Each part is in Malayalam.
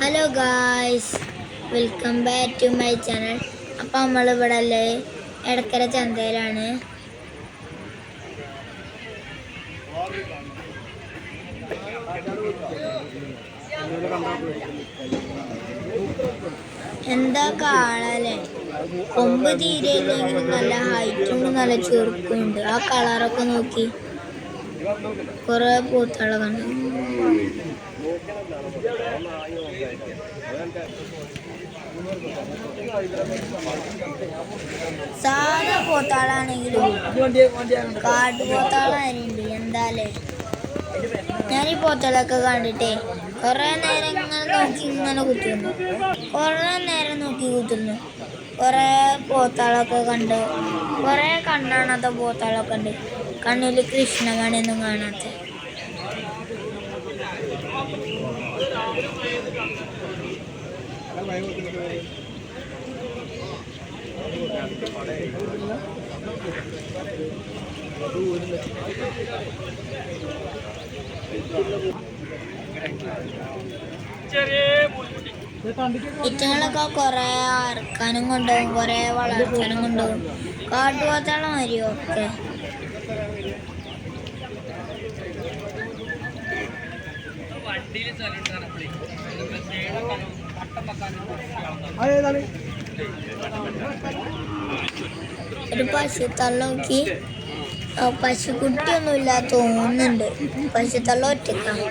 Hello guys welcome back to my channel അപ്പം നമ്മളിവിടെ അല്ലേ? ഇടക്കര ചന്തയിലാണ്. എന്താ കാളല്ലേ? കൊമ്പ് തീരെയില്ലെങ്കിലും നല്ല ഹൈറ്റും നല്ല ചുരുക്കുണ്ട് ആ കളറൊക്കെ നോക്കി. കുറെ പൂത്തള സാധാ പോത്താളാണെങ്കിലും കാട്ടുപോത്താളാരുണ്ട് എന്താലേ. ഞാൻ ഈ പോത്താളൊക്കെ കണ്ടിട്ടേ കുറെ നേരം ഇങ്ങനെ നോക്കി ഇങ്ങനെ കുത്തുന്നു കുറെ നേരം നോക്കി കുത്തുന്നു കുറെ പോത്താളൊക്കെ കണ്ട്. കുറെ കണ്ണാണാത്ത പോത്താളൊക്കെ ഉണ്ട് കണ്ണിൽ കൃഷ്ണമണിയൊന്നും കാണാത്ത. ഇറ്റങ്ങളൊക്കെ കുറെ അറക്കാനും കൊണ്ടുപോകും കുറെ വളർത്താനും കൊണ്ടുപോകും. കാട്ടുപോത്താളം മരിയോ ഒക്കെ. ഒരു പശുത്തള്ള നോക്കി കുട്ടിയൊന്നും പശുക്കുട്ടിയൊന്നുമില്ല തോന്നുന്നുണ്ട്. പശുത്തള്ള ഒറ്റക്കാണ്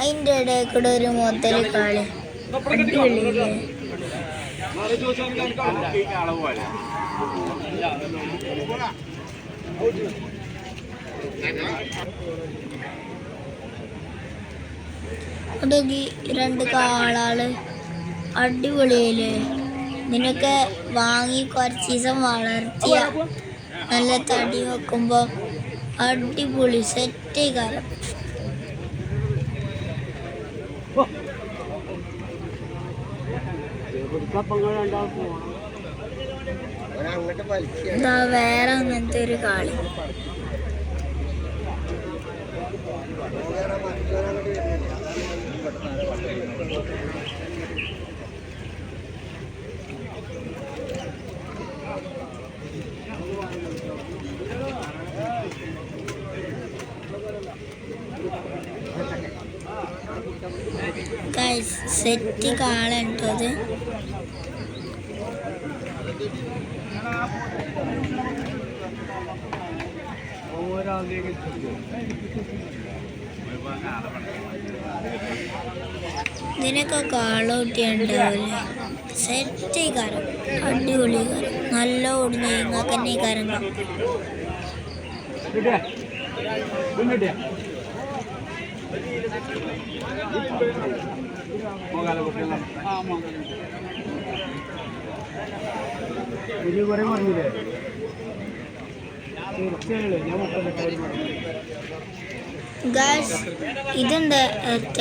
അതിന്റെ ഇടയിൽ കൂടെ ഒരു മുതൽ കാളി. അടിപൊളിയില്ലേ? അതൊക്കെ രണ്ട് കാളാൾ. അടിപൊളിയല്ലേ? നിനക്ക് വാങ്ങി കുറച്ച് ദിവസം വളർത്തിയ. നല്ല തടി വെക്കുമ്പോ അടിപൊളി സെറ്റ് കാലം. വേറെ അങ്ങനത്തെ ഒരു കാളി. സെറ്റ് ഇതിനൊക്കെ കാളൂട്ടിയുണ്ടാവില്ലേ സെറ്റ് കാരം അടിപൊളി നല്ല ഓടുന്ന നിങ്ങൾക്ക് തന്നെ കാരം ആ പറഞ്ഞില്ലേ തീർച്ചയായും കുറെ പറഞ്ഞില്ലേ ഗായ്സ് ഇതെന്താ? ഒറ്റ